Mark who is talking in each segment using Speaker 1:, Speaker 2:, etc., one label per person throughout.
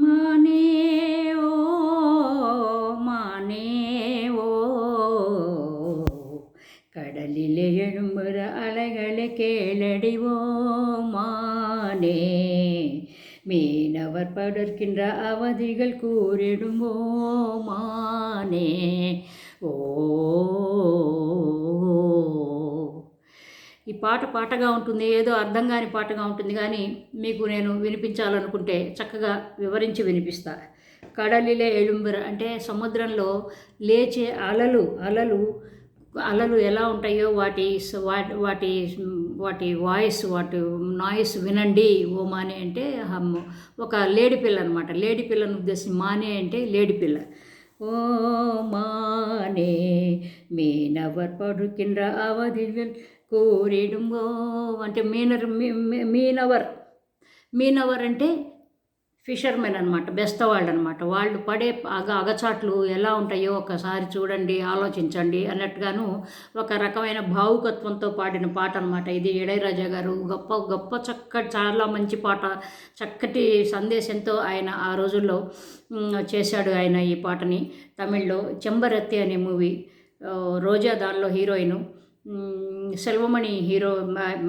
Speaker 1: மானே ஓ மானே ஓ கடலிலே எழும்புற அலைகளை கேளடி ஓ மானே மீனவர் படர்க்கின்ற அவதிகள் கூறிடும் ஓ மானே ఓ పాట పాటగా ఉంటుంది ఏదో అర్థం కాని పాటగా ఉంటుంది కానీ మీకు నేను వినిపించాలనుకుంటే చక్కగా వివరించి వినిపిస్తా. కడలిలే ఎలుంబుర అంటే సముద్రంలో లేచే అలలు అలలు అలలు ఎలా ఉంటాయో వాటి వాటి వాటి వాటి వాయిస్ వాటి నాయిస్ వినండి ఓ మానే అంటే ఒక లేడి పిల్ల అనమాట లేడి పిల్లను ఉద్దేశించి మానే అంటే లేడి పిల్ల ఓ మానే మీనవర్ పడుకిండ్ర అవధిகள் కోరిడుంగో అంటే మీనర్ మీ- మీ- మీనవర్ మీనవర్ అంటే ఫిషర్మెన్ అనమాట బెస్తవాళ్ళు అనమాట వాళ్ళు పడే అగ అగచాట్లు ఎలా ఉంటాయో ఒకసారి చూడండి ఆలోచించండి అన్నట్టుగాను ఒక రకమైన భావుకత్వంతో పాడిన పాట అనమాట ఇది. ఇళయరాజా గారు గొప్ప గొప్ప చక్కటి చాలా మంచి పాట చక్కటి సందేశంతో ఆయన ఆ రోజుల్లో చేశాడు ఆయన ఈ పాటని. తమిళ్ళో చెంబరత్తి అనే మూవీ రోజా దానిలో హీరోయిన్. సెల్వమణి హీరో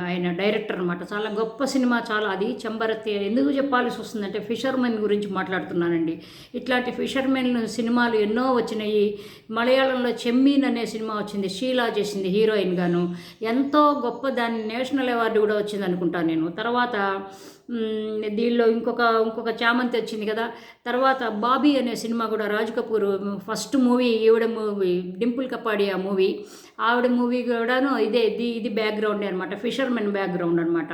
Speaker 1: ఆయన డైరెక్టర్ అనమాట చాలా గొప్ప సినిమా చాలా. అది చెంబరత్తి ఎందుకు చెప్పాల్సి వస్తుందంటే ఫిషర్మెన్ గురించి మాట్లాడుతున్నానండి. ఇట్లాంటి ఫిషర్మెన్ సినిమాలు ఎన్నో వచ్చినాయి. మలయాళంలో చెమ్మీన్ అనే సినిమా వచ్చింది. షీలా చేసింది హీరోయిన్ గాను. ఎంతో గొప్ప దాని నేషనల్ అవార్డు కూడా వచ్చింది అనుకుంటాను నేను. తర్వాత దీనిలో ఇంకొక ఇంకొక చామంతి వచ్చింది కదా. తర్వాత బాబీ అనే సినిమా కూడా రాజ్ కపూర్ ఫస్ట్ మూవీ ఈవిడ మూవీ డింపుల్ కపాడి ఆ మూవీ ఆవిడ మూవీ కూడాను ఇదే ఇది ఇది బ్యాక్గ్రౌండ్ అనమాట ఫిషర్మెన్ బ్యాక్గ్రౌండ్ అనమాట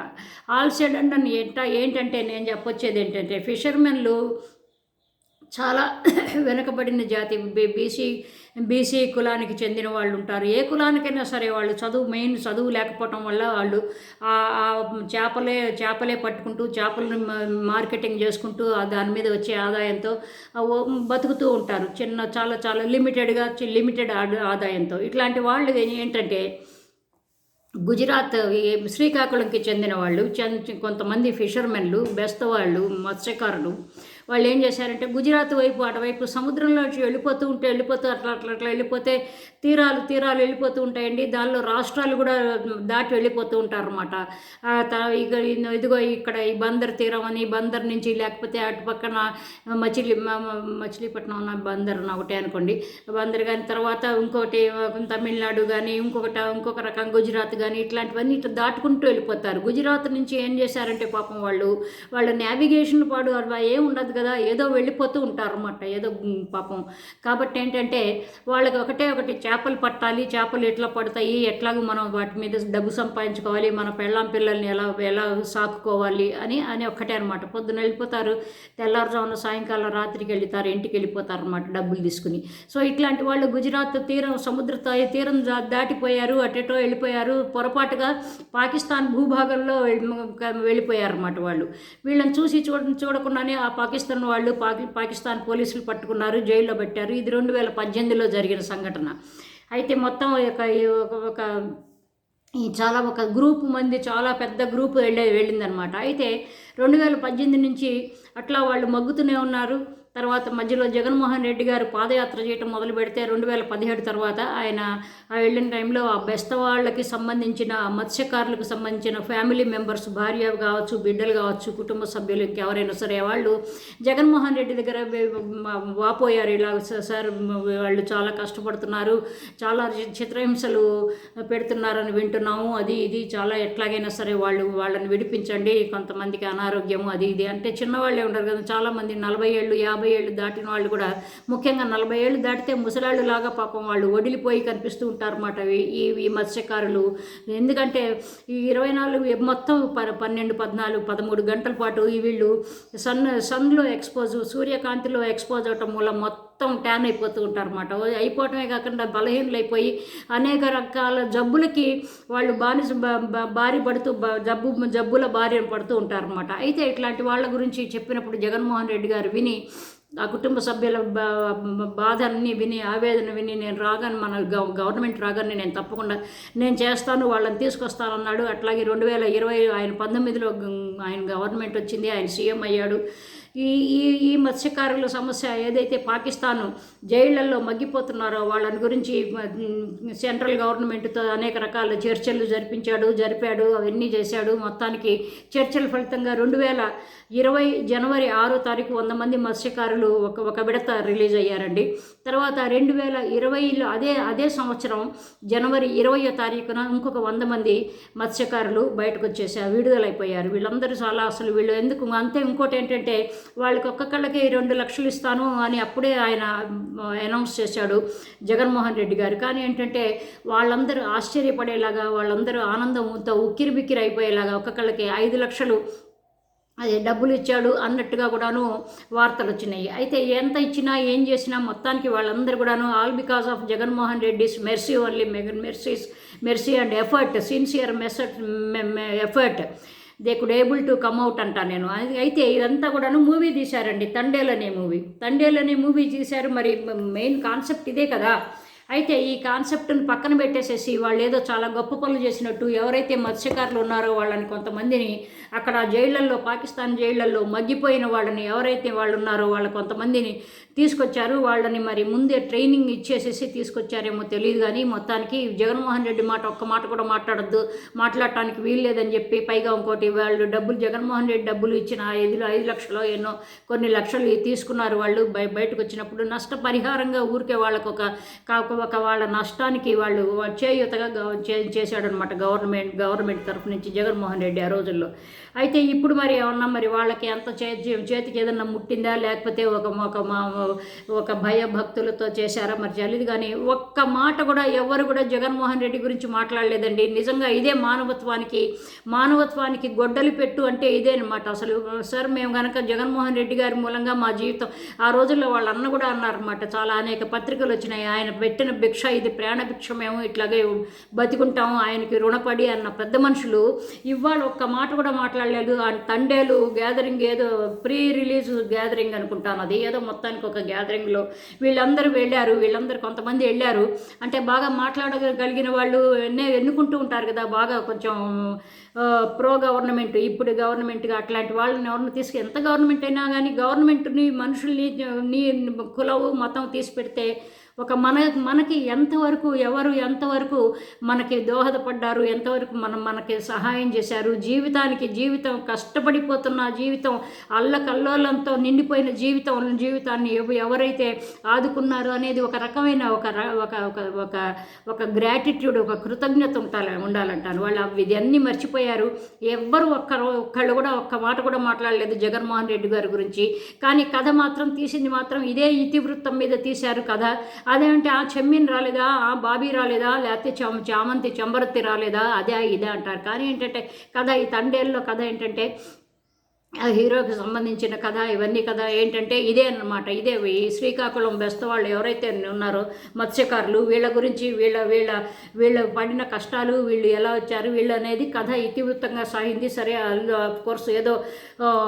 Speaker 1: ఆల్ సైడ్ అంటే ఎట్ట ఏంటంటే నేను చెప్పొచ్చేది ఏంటంటే ఫిషర్మెన్లు చాలా వెనుకబడిన జాతి. బీసీ బీసీ కులానికి చెందిన వాళ్ళు ఉంటారు. ఏ కులానికైనా సరే వాళ్ళు చదువు మెయిన్ చదువు లేకపోవటం వల్ల వాళ్ళు ఆ చేపలే చేపలే పట్టుకుంటూ చేపలను మార్కెటింగ్ చేసుకుంటూ ఆ దాని మీద వచ్చే ఆదాయంతో బతుకుతూ ఉంటారు. చిన్న చాలా చాలా లిమిటెడ్గా లిమిటెడ్ ఆదాయంతో. ఇట్లాంటి వాళ్ళు ఏంటంటే గుజరాత్ శ్రీకాకుళంకి చెందిన వాళ్ళు కొంతమంది ఫిషర్మెన్లు బెస్తవాళ్ళు మత్స్యకారులు వాళ్ళు ఏం చేశారంటే గుజరాత్ వైపు అటువైపు సముద్రంలోంచి వెళ్ళిపోతూ ఉంటే వెళ్ళిపోతూ అట్లా అట్లా అట్లా వెళ్ళిపోతే తీరాలు తీరాలు వెళ్ళిపోతూ ఉంటాయండి. దానిలో రాష్ట్రాలు కూడా దాటి వెళ్ళిపోతూ ఉంటారు అనమాట ఇక ఇదిగో ఇక్కడ ఈ బందర్ తీరం అని బందర్ నుంచి లేకపోతే అటు పక్కన మచిలీ మచిలీపట్నం ఉన్న బందర్ ఒకటే అనుకోండి. బందర్ కానీ తర్వాత ఇంకోటి తమిళనాడు కానీ ఇంకొకటి ఇంకొక రకం గుజరాత్ కానీ ఇట్లాంటివన్నీ ఇట్లా దాటుకుంటూ వెళ్ళిపోతారు. గుజరాత్ నుంచి ఏం చేశారంటే పాపం వాళ్ళు వాళ్ళ నావిగేషన్ పాడు అలా ఏం ఉండదు కదా ఏదో వెళ్ళిపోతూ ఉంటారు అన్నమాట ఏదో పాపం. కాబట్టి ఏంటంటే వాళ్ళకి ఒకటే ఒకటి చేపలు పట్టాలి చేపలు ఎట్లా పడతాయి ఎట్లాగో మనం వాటి మీద డబ్బు సంపాదించుకోవాలి మన పెళ్ళాం పిల్లల్ని ఎలా ఎలా సాకుకోవాలి అని అని ఒక్కటే అనమాట పొద్దున వెళ్ళిపోతారు తెల్లారుజామున సాయంకాలం రాత్రికి వెళ్తారు ఇంటికి వెళ్ళిపోతారు అనమాట డబ్బులు తీసుకుని. సో ఇట్లాంటి వాళ్ళు గుజరాత్ తీరం సముద్ర తీరం దాటిపోయారు అటెటో వెళ్ళిపోయారు పొరపాటుగా పాకిస్తాన్ భూభాగంలో వెళ్ళిపోయారు అనమాట వాళ్ళు. వీళ్ళని చూసి చూడ చూడకుండానే ఆ పాకిస్తాన్ పాకిస్తాన్ వాళ్ళు పాకి పాకిస్తాన్ పోలీసులు పట్టుకున్నారు జైల్లో పెట్టారు. ఇది రెండు వేల పద్దెనిమిదిలో జరిగిన సంఘటన. అయితే మొత్తం ఒక ఒక- ఒక ఈ చాలా ఒక గ్రూప్ మంది చాలా పెద్ద గ్రూప్ వెళ్ళే వెళ్ళిందనమాట. అయితే రెండు వేల పద్దెనిమిది నుంచి అట్లా వాళ్ళు మగ్గుతూనే ఉన్నారు. తర్వాత మధ్యలో జగన్మోహన్ రెడ్డి గారు పాదయాత్ర చేయటం మొదలు పెడితే రెండు వేల పదిహేడు తర్వాత ఆయన ఆ వెళ్ళిన టైంలో ఆ బెస్త వాళ్ళకి సంబంధించిన మత్స్యకారులకు సంబంధించిన ఫ్యామిలీ మెంబర్స్ భార్య కావచ్చు బిడ్డలు కావచ్చు కుటుంబ సభ్యులు ఎవరైనా సరే వాళ్ళు జగన్మోహన్ రెడ్డి దగ్గర వాపోయారు. ఇలా సార్ వాళ్ళు చాలా కష్టపడుతున్నారు. చాలా చిత్రహింసలు పెడుతున్నారని వింటున్నాము. అది ఇది చాలా ఎట్లాగైనా సరే వాళ్ళు వాళ్ళని విడిపించండి. కొంతమందికి అనారోగ్యము అది ఇది అంటే చిన్నవాళ్ళే ఉండరు కదా. చాలామంది నలభై ఏళ్ళు యాభై ఏళ్ళు దాటిన వాళ్ళు కూడా ముఖ్యంగా నలభై ఏళ్ళు దాటితే ముసలాళ్ళు లాగా పాపం వాళ్ళు వడిలిపోయి కనిపిస్తూ ఉంటారన్నమాట ఈ ఈ మత్స్యకారులు. ఎందుకంటే ఈ ఇరవై నాలుగు మొత్తం ప- పన్నెండు పద్నాలుగు పదమూడు గంటల పాటు ఈ వీళ్ళు సన్ సన్లో ఎక్స్పోజ్ సూర్యకాంతిలో ఎక్స్పోజ్ అవటం మూలం మొత్తం మొత్తం ట్యాన్ అయిపోతూ ఉంటారు అనమాట అయిపోవటమే కాకుండా బలహీనలు అయిపోయి అనేక రకాల జబ్బులకి వాళ్ళు బానిస బారి పడుతూ జబ్బు జబ్బుల బారి పడుతూ ఉంటారు అనమాట అయితే ఇట్లాంటి వాళ్ళ గురించి చెప్పినప్పుడు జగన్మోహన్ రెడ్డి గారు విని ఆ కుటుంబ సభ్యుల బా- విని ఆవేదన విని నేను రాగాను మన గవర్నమెంట్ రాగానే నేను తప్పకుండా నేను చేస్తాను వాళ్ళని తీసుకొస్తాను అన్నాడు అట్లాగే రెండు వేల ఇరవై ఆయన పంతొమ్మిదిలో ఆయన గవర్నమెంట్ వచ్చింది ఆయన సీఎం అయ్యాడు. ఈ ఈ ఈ మత్స్యకారుల సమస్య ఏదైతే పాకిస్తాన్ జైళ్ళలో మగ్గిపోతున్నారో వాళ్ళని గురించి సెంట్రల్ గవర్నమెంట్తో అనేక రకాల చర్చలు జరిపించాడు జరిపాడు అవన్నీ చేశాడు. మొత్తానికి చర్చల ఫలితంగా రెండు వేల ఇరవై జనవరి ఆరో తారీఖు వంద మంది మత్స్యకారులు ఒక ఒక విడత రిలీజ్ అయ్యారండి. తర్వాత రెండు వేల ఇరవైలో అదే అదే సంవత్సరం జనవరి ఇరవయో తారీఖున ఇంకొక వంద మంది మత్స్యకారులు బయటకు వచ్చేసారు విడుదలైపోయారు. వీళ్ళందరూ చాలా అసలు వీళ్ళు ఎందుకు అంతే ఇంకోటి ఏంటంటే వాళ్ళకి ఒక్కొక్కళ్ళకి రెండు లక్షలు ఇస్తాను అని అప్పుడే ఆయన అనౌన్స్ చేశాడు జగన్మోహన్ రెడ్డి గారు. కానీ ఏంటంటే వాళ్ళందరూ ఆశ్చర్యపడేలాగా వాళ్ళందరూ ఆనందంతో ఉక్కిరి బిక్కిరి అయిపోయేలాగా ఒక్కొక్కళ్ళకి ఐదు లక్షలు అదే డబ్బులు ఇచ్చాడు అన్నట్టుగా కూడాను వార్తలు వచ్చినాయి. అయితే ఎంత ఇచ్చినా ఏం చేసినా మొత్తానికి వాళ్ళందరూ కూడాను all because of Jaganmohan Reddy's mercy only mercies mercy and effort sincere most effort. They could able to come out అంటా నేను. అయితే ఇదంతా కూడాను మూవీ తీశారండి తండేల్ అనే మూవీ తండేల్ అనే మూవీ తీశారు మరి మెయిన్ కాన్సెప్ట్ ఇదే కదా. అయితే ఈ కాన్సెప్ట్ని పక్కన పెట్టేసేసి వాళ్ళు ఏదో చాలా గొప్ప పనులు చేసినట్టు ఎవరైతే మత్స్యకారులు ఉన్నారో వాళ్ళని కొంతమందిని అక్కడ జైళ్ళలో పాకిస్తాన్ జైళ్ళలో మగ్గిపోయిన వాళ్ళని ఎవరైతే వాళ్ళు ఉన్నారో వాళ్ళ కొంతమందిని తీసుకొచ్చారు. వాళ్ళని మరి ముందే ట్రైనింగ్ ఇచ్చేసేసి తీసుకొచ్చారేమో తెలియదు కానీ మొత్తానికి జగన్మోహన్ రెడ్డి మాట ఒక్క మాట కూడా మాట్లాడద్దు. మాట్లాడటానికి వీలు లేదని చెప్పి పైగా ఇంకోటి వాళ్ళు డబ్బులు జగన్మోహన్ రెడ్డి డబ్బులు ఇచ్చిన ఐదు ఐదు లక్షలు ఎన్నో కొన్ని లక్షలు తీసుకున్నారు వాళ్ళు. బయ బయటకు వచ్చినప్పుడు నష్టపరిహారంగా ఊరికే వాళ్ళకు ఒక కాక ఒక వాళ్ళ నష్టానికి వాళ్ళు చేయూతగా చేశాడనమాట గవర్నమెంట్ గవర్నమెంట్ తరఫు నుంచి జగన్మోహన్ రెడ్డి ఆ రోజుల్లో. అయితే ఇప్పుడు మరి ఏమన్నా మరి వాళ్ళకి ఎంత చేతి చేతికి ఏదన్నా ముట్టిందా? లేకపోతే ఒక ఒక మా ఒక భయభక్తులతో చేశారా? మరి తెలియదు కానీ ఒక్క మాట కూడా ఎవరు కూడా జగన్మోహన్ రెడ్డి గురించి మాట్లాడలేదండి. నిజంగా ఇదే మానవత్వానికి మానవత్వానికి గొడ్డలి పెట్టు అంటే ఇదే అనమాట అసలు సార్ మేము కనుక జగన్మోహన్ రెడ్డి గారి మూలంగా మా జీవితం ఆ రోజుల్లో వాళ్ళ అన్న కూడా అన్నారన్నమాట. చాలా అనేక పత్రికలు వచ్చినాయి. ఆయన పెట్టిన భిక్ష ఇది ప్రాణ భిక్ష మేము ఇట్లాగే బతికుంటాము. ఆయనకి రుణపడి అన్న పెద్ద మనుషులు ఇవాళ ఒక్క మాట కూడా మాట్లాడలేదు ఆ తండేలు గ్యాదరింగ్ ఏదో ప్రీ రిలీజ్ గ్యాదరింగ్ అనుకుంటాను. అది ఏదో మొత్తానికి ఒక గ్యాదరింగ్లో వీళ్ళందరూ వెళ్ళారు వీళ్ళందరూ కొంతమంది వెళ్ళారు. అంటే బాగా మాట్లాడగలిగిన వాళ్ళు ఎన్నే ఎన్నుకుంటూ ఉంటారు కదా బాగా కొంచెం ప్రో గవర్నమెంట్ ఇప్పుడు గవర్నమెంట్గా అట్లాంటి వాళ్ళని ఎవరిని తీసుకు ఎంత గవర్నమెంట్ అయినా కానీ గవర్నమెంట్ని మనుషుల్ని నీ కులవు మతం తీసి పెడితే ఒక మన మనకి ఎంతవరకు ఎవరు ఎంతవరకు మనకి దోహదపడ్డారు ఎంతవరకు మనం మనకి సహాయం చేశారు జీవితానికి జీవితం కష్టపడిపోతున్న జీవితం అల్లకల్లోలంతో నిండిపోయిన జీవితం జీవితాన్ని ఎవరైతే ఆదుకున్నారు అనేది ఒక రకమైన ఒక ఒక ఒక ఒక ఒక గ్రాటిట్యూడ్ ఒక కృతజ్ఞత ఉండాలి ఉండాలంటాను వాళ్ళు అవి ఇదన్నీ మర్చిపోయారు. ఎవ్వరు ఒక్కరు ఒక్కళ్ళు కూడా ఒక్క మాట కూడా మాట్లాడలేదు జగన్మోహన్ రెడ్డి గారి గురించి. కానీ కథ మాత్రం తీసింది మాత్రం ఇదే ఇతివృత్తం మీద తీశారు కథ. అదేంటే ఆ చెమ్మిన్ రాలేదా ఆ బాబీ రాలేదా లేకపోతే చమ చామంతి చెంబరత్తి రాలేదా అదే ఇదే అంటారు. కానీ ఏంటంటే కథ ఈ తండేల్లో కథ ఏంటంటే హీరోకి సంబంధించిన కథ ఇవన్నీ కథ ఏంటంటే ఇదే అన్నమాట. ఇదే ఈ శ్రీకాకుళం బెస్త వాళ్ళు ఎవరైతే ఉన్నారో మత్స్యకారులు వీళ్ళ గురించి వీళ్ళ వీళ్ళ వీళ్ళ పడిన కష్టాలు వీళ్ళు ఎలా వచ్చారు వీళ్ళు అనేది కథ ఇతివృత్తంగా సాగింది. సరే ఆఫ్ కోర్స్ ఏదో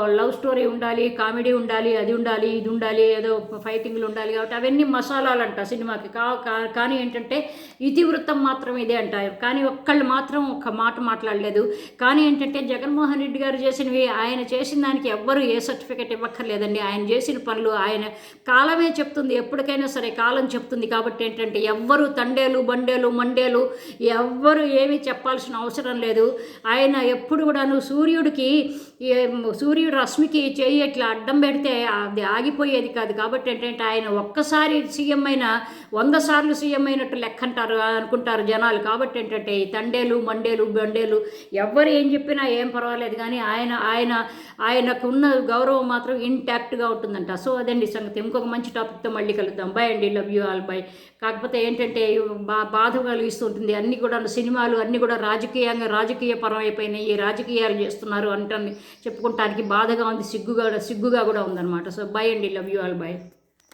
Speaker 1: లవ్ స్టోరీ ఉండాలి కామెడీ ఉండాలి అది ఉండాలి ఇది ఉండాలి ఏదో ఫైటింగ్లు ఉండాలి కాబట్టి అవన్నీ మసాలాలు అంట సినిమాకి. కా కా- కానీ ఏంటంటే ఇతివృత్తం మాత్రం ఇదే అంట. కానీ ఒక్కళ్ళు మాత్రం ఒక్క మాట మాట్లాడలేదు. కానీ ఏంటంటే జగన్మోహన్ రెడ్డి గారు చేసినవి ఆయన చేసిన దానికి ఎవ్వరు ఏ సర్టిఫికేట్ ఇవ్వక్కర్లేదండి. ఆయన చేసిన పనులు ఆయన కాలమే చెప్తుంది. ఎప్పటికైనా సరే కాలం చెప్తుంది. కాబట్టి ఏంటంటే ఎవ్వరు తండేలు బండేలు మండేలు ఎవ్వరు ఏమీ చెప్పాల్సిన అవసరం లేదు. ఆయన ఎప్పుడు కూడాను సూర్యుడికి ఏ- సూర్యుడు రశ్మికి చేయి ఇట్లా అడ్డం పెడితే అది ఆగిపోయేది కాదు. కాబట్టి ఏంటంటే ఆయన ఒక్కసారి సీఎం అయినా వంద సార్లు సీఎం అయినట్టు లెక్క అంటారు అనుకుంటారు జనాలు. కాబట్టి ఏంటంటే ఈ తండేలు మండేలు బండేలు ఎవ్వరు ఏం చెప్పినా ఏం పర్వాలేదు. కానీ ఆయన ఆయన ఆయనకున్న గౌరవం మాత్రం ఇంటాక్ట్గా ఉంటుందంట. సో అదండి సంగతి. ఇంకొక మంచి టాపిక్తో మళ్ళీ కలుద్దాం. బై అండి. లవ్ యూ ఆల్ బై కాకపోతే ఏంటంటే బా బాధ కలిగిస్తుంటుంది అన్నీ కూడా సినిమాలు అన్నీ కూడా రాజకీయంగా రాజకీయ పరం అయిపోయినాయి ఈ రాజకీయాలు చేస్తున్నారు అంటే చెప్పుకుంటానికి బాధగా ఉంది సిగ్గుగా సిగ్గుగా కూడా ఉందన్నమాట. సో బై అండి. Love you all bye